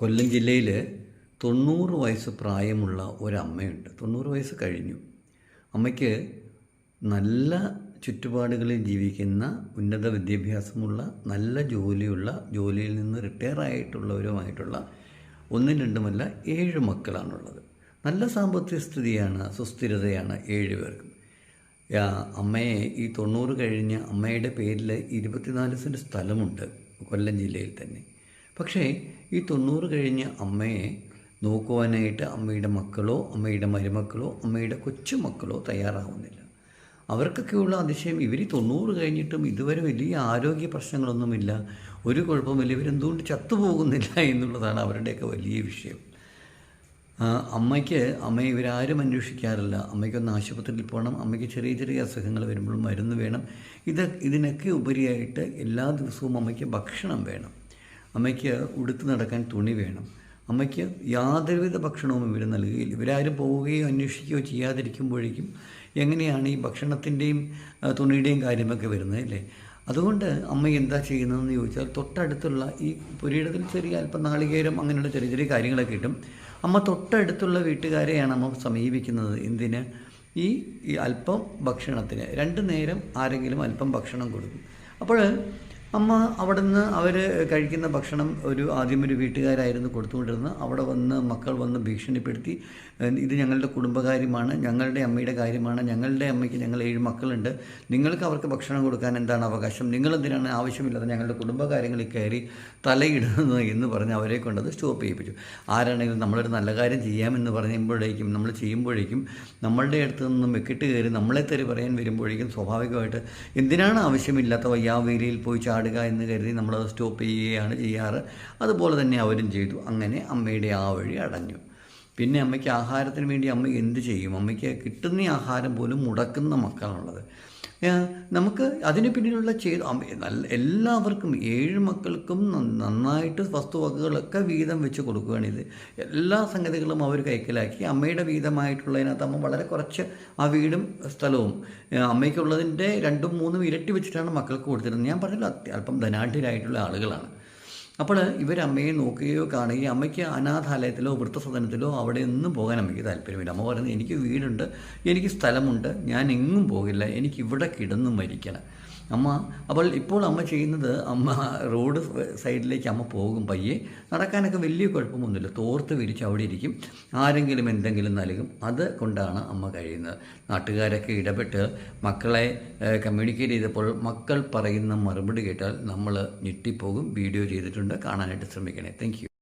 കൊല്ലം ജില്ലയിൽ തൊണ്ണൂറ് വയസ്സ് പ്രായമുള്ള ഒരമ്മയുണ്ട്. തൊണ്ണൂറ് വയസ്സ് കഴിഞ്ഞു. അമ്മയ്ക്ക് നല്ല ചുറ്റുപാടുകളിൽ ജീവിക്കുന്ന ഉന്നത വിദ്യാഭ്യാസമുള്ള നല്ല ജോലിയുള്ള ജോലിയിൽ നിന്ന് റിട്ടയർ ആയിട്ടുള്ളവരുമായിട്ടുള്ള ഒന്നും രണ്ടുമല്ല ഏഴ് മക്കളാണുള്ളത്. നല്ല സാമ്പത്തിക സ്ഥിതിയാണ് സുസ്ഥിരതയാണ് ഏഴ് പേർക്കും. അമ്മയെ ഈ തൊണ്ണൂറ് കഴിഞ്ഞ അമ്മയുടെ പേരിൽ ഇരുപത്തിനാല് സെന്റ് സ്ഥലമുണ്ട് കൊല്ലം ജില്ലയിൽ തന്നെ. പക്ഷേ ഈ തൊണ്ണൂറ് കഴിഞ്ഞ അമ്മയെ നോക്കുവാനായിട്ട് അമ്മയുടെ മക്കളോ അമ്മയുടെ മരുമക്കളോ അമ്മയുടെ കൊച്ചുമക്കളോ തയ്യാറാവുന്നില്ല. അവർക്കൊക്കെയുള്ള അതിശയം ഇവർ തൊണ്ണൂറ് കഴിഞ്ഞിട്ടും ഇതുവരെ വലിയ ആരോഗ്യ പ്രശ്നങ്ങളൊന്നുമില്ല. ഒരു കുഴപ്പമില്ല ഇവരെന്തുകൊണ്ട് ചത്തുപോകുന്നില്ല എന്നുള്ളതാണ് അവരുടെയൊക്കെ വലിയ വിഷയം. അമ്മയ്ക്ക് അമ്മയെ ഇവരാരും അന്വേഷിക്കാറില്ല. അമ്മയ്ക്കൊന്ന് ആശുപത്രിയിൽ പോകണം. അമ്മയ്ക്ക് ചെറിയ ചെറിയ അസുഖങ്ങൾ വരുമ്പോൾ മരുന്ന് വേണം. ഇത് ഇതിനൊക്കെ ഉപരിയായിട്ട് എല്ലാ ദിവസവും അമ്മയ്ക്ക് ഭക്ഷണം വേണം. അമ്മയ്ക്ക് ഉടുത്ത് നടക്കാൻ തുണി വേണം. അമ്മയ്ക്ക് യാതൊരുവിധ ഭക്ഷണവും ഇവർ നൽകുകയില്ല ഇവരാരും പോവുകയോ അന്വേഷിക്കുകയോ ചെയ്യാതിരിക്കുമ്പോഴേക്കും എങ്ങനെയാണ് ഈ ഭക്ഷണത്തിന്റെയും തുണിയുടെയും കാര്യമൊക്കെ വരുന്നത് അല്ലേ? അതുകൊണ്ട് അമ്മ എന്താ ചെയ്യുന്നതെന്ന് ചോദിച്ചാൽ തൊട്ടടുത്തുള്ള ഈ പുരയിടത്തിൽ ചെറിയ അല്പം നാളികേരം അങ്ങനെയുള്ള ചെറിയ ചെറിയ കാര്യങ്ങളൊക്കെ കിട്ടും. അമ്മ തൊട്ടടുത്തുള്ള വീട്ടുകാരെയാണ് അമ്മ സമീപിക്കുന്നത്. എന്തിന്? ഈ അല്പം ഭക്ഷണത്തിന്. രണ്ട് നേരം ആരെങ്കിലും അല്പം ഭക്ഷണം കൊടുക്കും. അപ്പോൾ അമ്മ അവിടെ നിന്ന് അവർ കഴിക്കുന്ന ഭക്ഷണം ഒരു ആദ്യം ഒരു വീട്ടുകാരായിരുന്നു കൊടുത്തുകൊണ്ടിരുന്നത്. അവിടെ വന്ന് മക്കൾ വന്ന് ഭീഷണിപ്പെടുത്തി ഇത് ഞങ്ങളുടെ കുടുംബകാര്യമാണ് ഞങ്ങളുടെ അമ്മയുടെ കാര്യമാണ് ഞങ്ങളുടെ അമ്മയ്ക്ക് ഞങ്ങൾ ഏഴ് മക്കളുണ്ട്. നിങ്ങൾക്ക് അവർക്ക് ഭക്ഷണം കൊടുക്കാൻ എന്താണ് അവകാശം? നിങ്ങളെന്തിനാണ് ആവശ്യമില്ലാതെ ഞങ്ങളുടെ കുടുംബകാര്യങ്ങളിൽ കയറി തലയിടുന്നത് എന്ന് പറഞ്ഞ് അവരെ കൊണ്ടത് സ്റ്റോപ്പ് ചെയ്യിപ്പിച്ചു. ആരാണെങ്കിലും നമ്മളൊരു നല്ല കാര്യം ചെയ്യാമെന്ന് പറയുമ്പോഴേക്കും നമ്മൾ ചെയ്യുമ്പോഴേക്കും നമ്മളുടെ അടുത്ത് നിന്നും വെക്കിട്ട് കയറി നമ്മളെ തെറി പറയാൻ വരുമ്പോഴേക്കും സ്വാഭാവികമായിട്ട് എന്തിനാണ് ആവശ്യമില്ലാത്ത വയ്യാവേലിയിൽ പോയി ചാടുക എന്ന് കരുതി നമ്മളത് സ്റ്റോപ്പ് ചെയ്യുകയാണ് ചെയ്യാറ്. അതുപോലെ തന്നെ അവരും ചെയ്തു. അങ്ങനെ അമ്മയുടെ ആ വഴി അടഞ്ഞു. പിന്നെ അമ്മയ്ക്ക് ആഹാരത്തിന് വേണ്ടി അമ്മ എന്ത് ചെയ്യും? അമ്മയ്ക്ക് കിട്ടുന്ന ആഹാരം പോലും മുടക്കുന്ന മക്കളാണുള്ളത്. നമുക്ക് അതിന് പിന്നിലുള്ള ചെയ്ത്. നല്ല എല്ലാവർക്കും ഏഴ് മക്കൾക്കും നന്നായിട്ട് വസ്തുവകകളൊക്കെ വീതം വെച്ച് കൊടുക്കുകയാണ് ഇത് എല്ലാ സംഗതികളും അവർ കൈക്കലാക്കി. അമ്മയുടെ വീതമായിട്ടുള്ളതിനകത്ത് അമ്മ വളരെ കുറച്ച് ആ വീടും സ്ഥലവും അമ്മയ്ക്കുള്ളതിന്റെ രണ്ടും മൂന്നും ഇരട്ടി വെച്ചിട്ടാണ് മക്കൾക്ക് കൊടുത്തിരുന്നത്. ഞാൻ പറഞ്ഞല്ലോ അല്പം ധനാഢ്യരായിട്ടുള്ള ആളുകളാണ്. അപ്പോൾ ഇവർ അമ്മയെ നോക്കുകയോ കാണുകയോ അമ്മയ്ക്ക് അനാഥാലയത്തിലോ വൃത്തസദനത്തിലോ അവിടെ ഒന്നും പോകാൻ അമ്മയ്ക്ക് താല്പര്യമില്ല. അമ്മ പറയുന്നത് എനിക്ക് വീടുണ്ട് എനിക്ക് സ്ഥലമുണ്ട് ഞാൻ എങ്ങും പോകില്ല എനിക്ക് ഇവിടെ കിടന്ന് മരിക്കണം. അമ്മ അപ്പോൾ ഇപ്പോൾ അമ്മ ചെയ്യുന്നത് അമ്മ റോഡ് സൈഡിലേക്ക് അമ്മ പോകും പയ്യെ. നടക്കാനൊക്കെ വലിയ കുഴപ്പമൊന്നുമില്ല. തോർത്ത് വിരിച്ച് അവിടെ ഇരിക്കും. ആരെങ്കിലും എന്തെങ്കിലും നൽകും. അത് കൊണ്ടാണ് അമ്മ കഴിയുന്നത്. നാട്ടുകാരൊക്കെ ഇടപെട്ട് മക്കളെ കമ്മ്യൂണിക്കേറ്റ് ചെയ്തപ്പോൾ മക്കൾ പറയുന്ന മറുപടി കേട്ടാൽ നമ്മൾ ഞെട്ടിപ്പോകും. വീഡിയോ ചെയ്തിട്ടുണ്ട്. കാണാനായിട്ട് ശ്രമിക്കണേ. താങ്ക്